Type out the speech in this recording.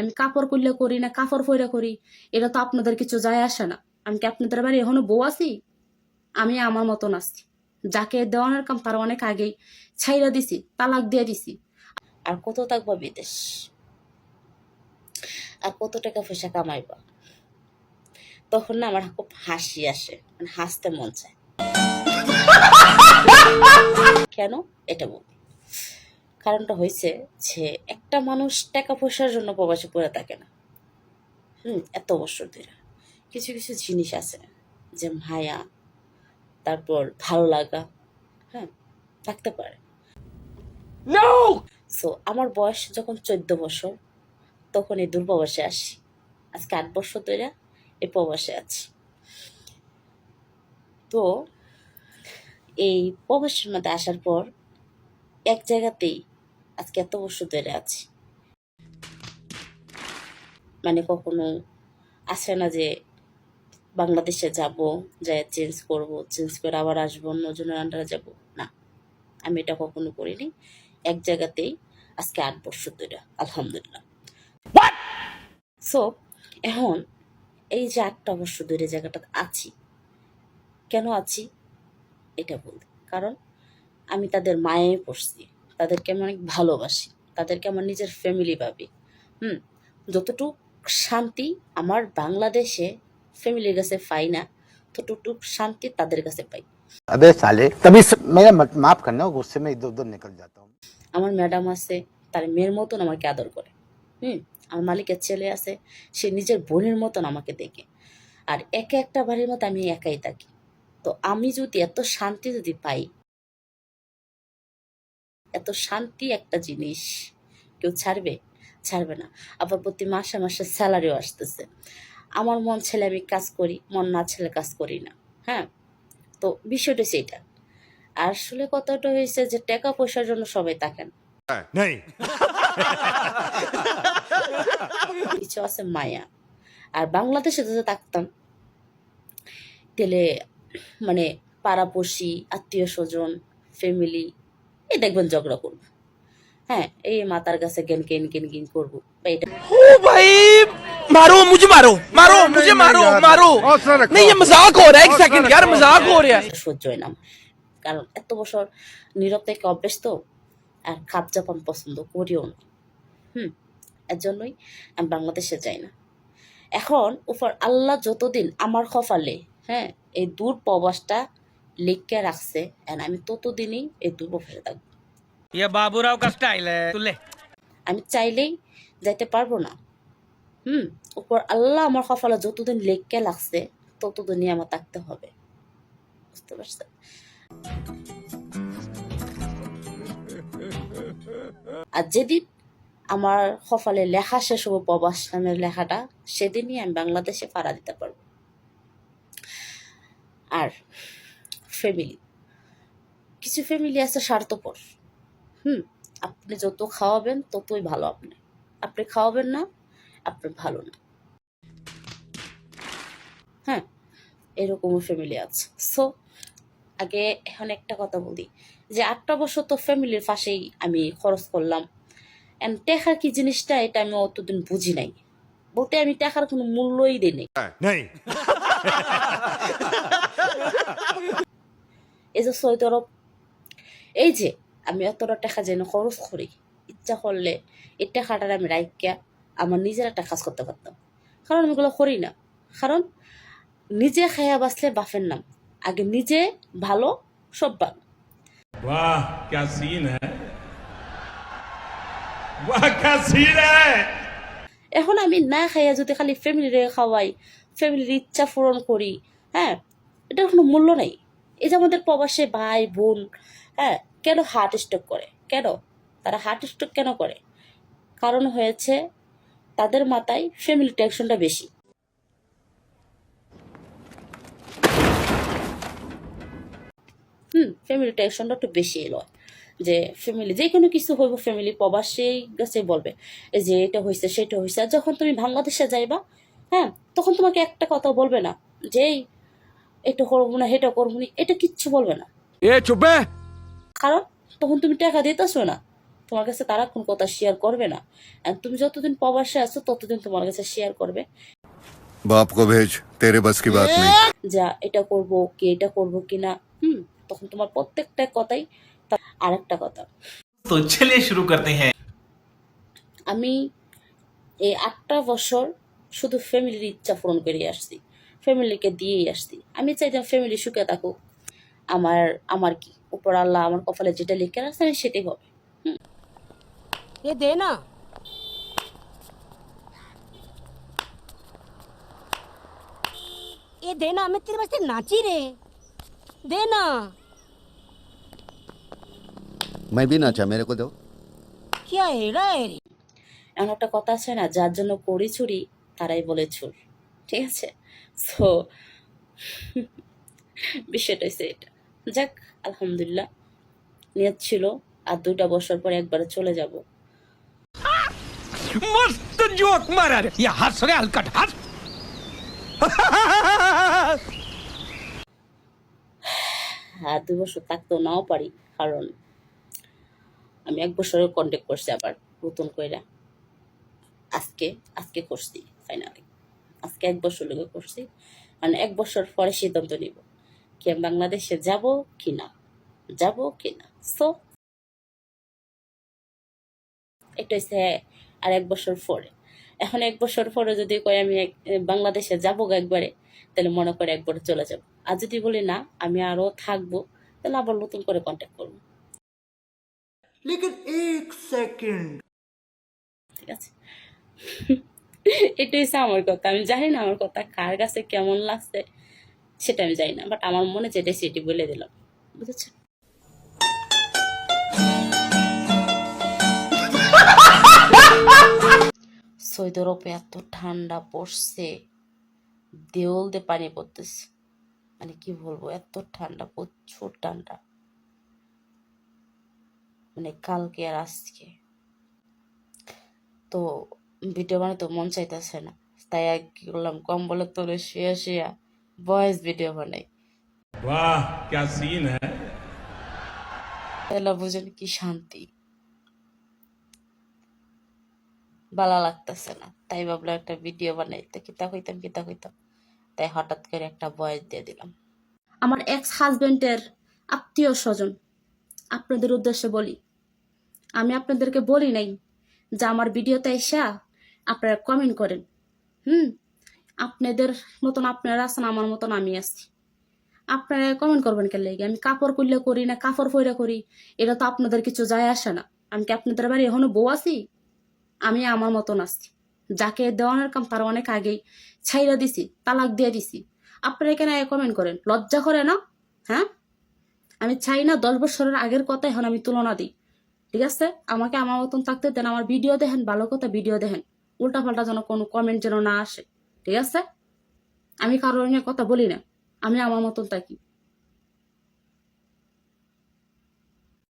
আমি কাপড় করলে করি না, কাপড় ফইরা করি, এটা তো আপনাদের কিছু যায় আসে না। আমি কি আপনাদের বাড়ি এখনও বউ আছি? আমি আমার মতন আছি। যাকে দেওয়ানোর কাম তার অনেক আগেই ছাইরা দিছি, তালাক দিয়ে দিছি। আর কত থাকবা বিদেশ? আর কত টাকা পয়সা কামাইবা? তখন না আমার খুব হাসি আসে মানে হাসতে মন চায়। কেন? এটা বল। কারণটা হয়েছে যে একটা মানুষ টাকা পয়সার জন্য প্রবাসে পড়ে থাকে না। হুম এত বছর ধরে। কিছু কিছু জিনিস আছে যে মায়া তারপর ভালো লাগা হ্যাঁ থাকতে পারে। সো আমার বয়স যখন চোদ্দ বছর তখন এই দূরপ্রবাসে আসি। আজকে আট বছর ধরে এই প্রবাসে আছি। তো এই প্রবাসের মধ্যে আসার পর এক জায়গাতেই আজকে এত বছর ধরে আছি। মানে কখনো আসে না যে বাংলাদেশে যাব যাই চেঞ্জ করব চেঞ্জ করে আবার আসব অন্যজনের আন্ডারে যাব। না আমি এটা কখনো করিনি। এক জায়গাতেই আজকে আট বছর ধরে আলহামদুলিল্লাহ। সো এখন এই যে আটটা বছর ধরে জায়গাটাতে আছি কেন আছি? এটা বলতে কারণ আমি তাদের মায়ে পড়ছি। তাদেরকে আমি অনেক ভালোবাসি। তাদেরকে আমার নিজের ফ্যামিলি ভাবি। হুম? যতটুক শান্তি আমার বাংলাদেশে ফ্যামিলির কাছে পাই না ততটুক শান্তি তাদের কাছে পাই। আবে সালে মাফ করনা গুসে মে ইদর উদর নিকল যাতা হুম আমার ম্যাডাম আছে তার মেয়ের মতন আমাকে আদর করে। হুম? আমার মালিকের ছেলে আছে সে নিজের বোনের মতন আমাকে দেখে। আর একে একটা বাড়ির মতো আমি একাই থাকি। তো আমি যদি এত শান্তি যদি পাই এত শান্তি একটা জিনিস। কেউ ছাড়বে? ছাড়বে না। আবার প্রতি মাসে মাসে স্যালারিও আসতেছে। আমার মন ছেলে আমি কাজ করি মন না ছেলে কাজ করি না। হ্যাঁ? তো বিষয়টা সেইটা আসলে কথাটা হয়েছে যে টাকা পয়সার জন্য সবাই তাকেন কিছু আছে মায়া। আর বাংলাদেশে যদি থাকতাম তাহলে মানে পাড়াপড়শি আত্মীয় স্বজন ফ্যামিলি এই দেখবেন ঝগড়া করবো হ্যাঁ এই মাতার কাছে জ্ঞান কেন কেন কেন করবো বা এটা ओ भाई मारो मुझे मारो मारो मुझे मारो मारो नहीं ये मजाक हो रहा है एक सेकंड यार मजाक हो रहा है সহ্য হয় না আমার। কারণ এত বছর নীরব থেকে অভ্যেস তো আর খাপ জাপান পছন্দ করিও না হুম এর জন্যই আমি বাংলাদেশে যাই না এখন উপর আল্লাহ যতদিন আমার কপালে হ্যাঁ এই দূর প্রবাসটা লিখকে রাখছে এন্ড আমি ততদিনই এই দুর্ব ফেলে থাকব। ইয়া বাবুরাও কাজটা আইলে আমি চাইলেই যাইতে পারব না। হুম উপর আল্লাহ আমার কপালে যতদিন লেখকে লাগছে ততদিনই আমার থাকতে হবে। বুঝতে পারছেন? আর যেদিন আমার সফলে লেখা শেষ হব প্রবাস নামের লেখাটা সেদিনই আমি বাংলাদেশে পাড়া দিতে পারব। আর ফ্যামিলি কিছু ফ্যামিলি আছে স্বার্থপর। হুম আপনি যত খাওয়াবেন ততই ভালো আপনি। আপনি খাওয়াবেন না আপনি ভালো না। হ্যাঁ এরকমও ফ্যামিলি আছে। সো আগে এখন একটা কথা বলি যে আটটা বছর তো ফ্যামিলির পাশেই আমি খরচ করলাম। অ্যান্ড টেকার কি জিনিসটা এটা আমি অতদিন বুঝি নাই। বলতে আমি টাকার কোনো মূল্যই দিই নাই। नहीं এই যে সৈয়দ আরব এই যে আমি এতটা টাকা যেন খরচ করি ইচ্ছা করলে এই টাকাটার আমি রাইকা আমার নিজের একটা কাজ করতে পারতাম কারণ আমি এগুলো করি না কারণ নিজে খাইয়া বাঁচলে বাফের নাম আগে নিজে ভালো সব ভালো वाह क्या सीन है वाह क्या सीन है এখন আমি না খাইয়া যদি খালি ফ্যামিলিরে খাওয়াই ফ্যামিলির ইচ্ছা পূরণ করি হ্যাঁ এটার কোনো মূল্য নেই এই যে আমাদের প্রবাসে ভাই বোন হ্যাঁ কেন হার্ট স্ট্রোক করে? কেন? তারা হার্ট স্ট্রোক কেন করে? কারণ হয়েছে তাদের মাথায় ফ্যামিলি টেনশনটা বেশি। হুম ফ্যামিলি টেনশনটা একটু বেশি এলো। যে ফ্যামিলি যে কোনো কিছু হইব ফ্যামিলি প্রবাসেই কাছে বলবে যে এটা হয়েছে সেটা হয়েছে আর যখন তুমি বাংলাদেশে যাইবা হ্যাঁ তখন তোমাকে একটা কথা বলবে না, যে এটা করব না সেটা করব না। এটা কিচ্ছু বলবে না। এ চুপে! কারণ তখন তুমি টাকা দিতেছো না। তোমার কাছে তারা কোন কথা শেয়ার করবে না। আর তুমি যতদিন প্রবাসে আছো ততদিন তোমার কাছে শেয়ার করবে। বাপ কো ভেজ তেরে বাস কি বাত নেই। যা এটা করব কি এটা করব কি না হুম তখন তোমার প্রত্যেকটা কথাই আরেকটা কথা। তো চলে শুরু করতে হ্যাঁ। আমি এই আটটা বছর শুধু ফ্যামিলির ইচ্ছা পূরণ করে আসছি। ফ্যামিলিকে দিয়েই আসছি আমি চাইতাম ফ্যামিলি সুখে থাকুক আমার আমার কি উপর আল্লাহ আমার কপালে যেটা লিখে রাখছে আমি সেটাই হবে ये देना ये देना मैं तेरे वास्ते नाची रे देना मैं भी नाचा मेरे को दो क्या हेड़ा है रे এমন একটা কথা আছে না যার জন্য করি চুরি তারাই বলে চুর ঠিক আছে? সো বিষয়টা হচ্ছে এটা। যাক আলহামদুলিল্লাহ। নিয়ত ছিল আর দুটা বছর পরে একবারে চলে যাব। মস্ত জোক মারার ইয়া হাস রে হাস আর দুই বছর থাকতেও নাও পারি কারণ আমি এক বছরের কন্ট্যাক্ট করছি আবার নতুন কইরা। আজকে আজকে করছি ফাইনালি আজকে এক বছর লেগে করছি মানে এক বছর পরে সিদ্ধান্ত নিব কি আমি বাংলাদেশে যাব কি না। যাব কি না। সো এটা হচ্ছে আর এক বছর পরে। এখন এক বছর পরে যদি কই আমি বাংলাদেশে যাব গো একবারে তাহলে মনে করে একবারে চলে যাব। আর যদি বলি না আমি আরও থাকব তাহলে আবার নতুন করে কন্ট্যাক্ট করব। ঠিক আছে? এটাই হচ্ছে আমার কথা। আমি জানি না আমার কথা কার কাছে কেমন লাগছে, সেটা আমি জানি না বাট আমার মনে যেটা সেটি বলে দিলাম। বুঝেছেন সৌদি আরবে এত ঠান্ডা পড়ছে দেওল দিয়ে পানি পড়তেছে। মানে কি বলব, এত ঠান্ডা, প্রচুর ঠান্ডা। মানে কালকে আর আজকে। তো ভিডিও বানাতে মন চাইতেছে না। তাই আর কি করলাম কম্বলের তোরে শুয়ে শুয়ে বয়েস ভিডিও বানাই। বাহ ক্যা সিন হ্যায় তাহলে বুঝেন কি শান্তি। ভালো লাগতেছে না। তাই ভাবলাম একটা ভিডিও বানাই। তো কিতা কইতাম কিতা কইতাম। তাই হঠাৎ করে একটা বয়স দিয়ে দিলাম। আমার এক্স হাজবেন্ডের আত্মীয় স্বজন আপনাদের উদ্দেশ্যে বলি। আমি আপনাদেরকে বলি নাই যে আমার ভিডিওতে এসা আপনারা কমেন্ট করেন। হুম? আপনাদের মতন আপনারা আছেন, আমার মতন আমি আছি। আপনারা কমেন্ট করবেন কেন লেগে? আমি কাপড় করলে করি না, কাপড় পয়রা করি? এটা তো আপনাদের কিছু যায় আসে না। আমি কি আপনাদের বাড়ি এখনও বউ আছি? আমি আমার মতন আছি। যাকে দেওয়ানোর কাম তার অনেক আগেই ছাইরা দিছি, তালাক দিয়ে দিছি। আপনারা এখানে কমেন্ট করেন? লজ্জা করে না? হ্যাঁ? আমি চাই না দশ বছরের আগের কথা এখন আমি তুলনা দিই। ঠিক আছে? আমাকে আমার মতন থাকতে দেন, আমার ভিডিও দেখেন, ভালো কথা ভিডিও দেখেন। উল্টা পাল্টা যেন কোনো কমেন্ট যেন না আসে, ঠিক আছে? আমি কারোর নিয়ে কথা বলি না, আমি আমার মতন থাকি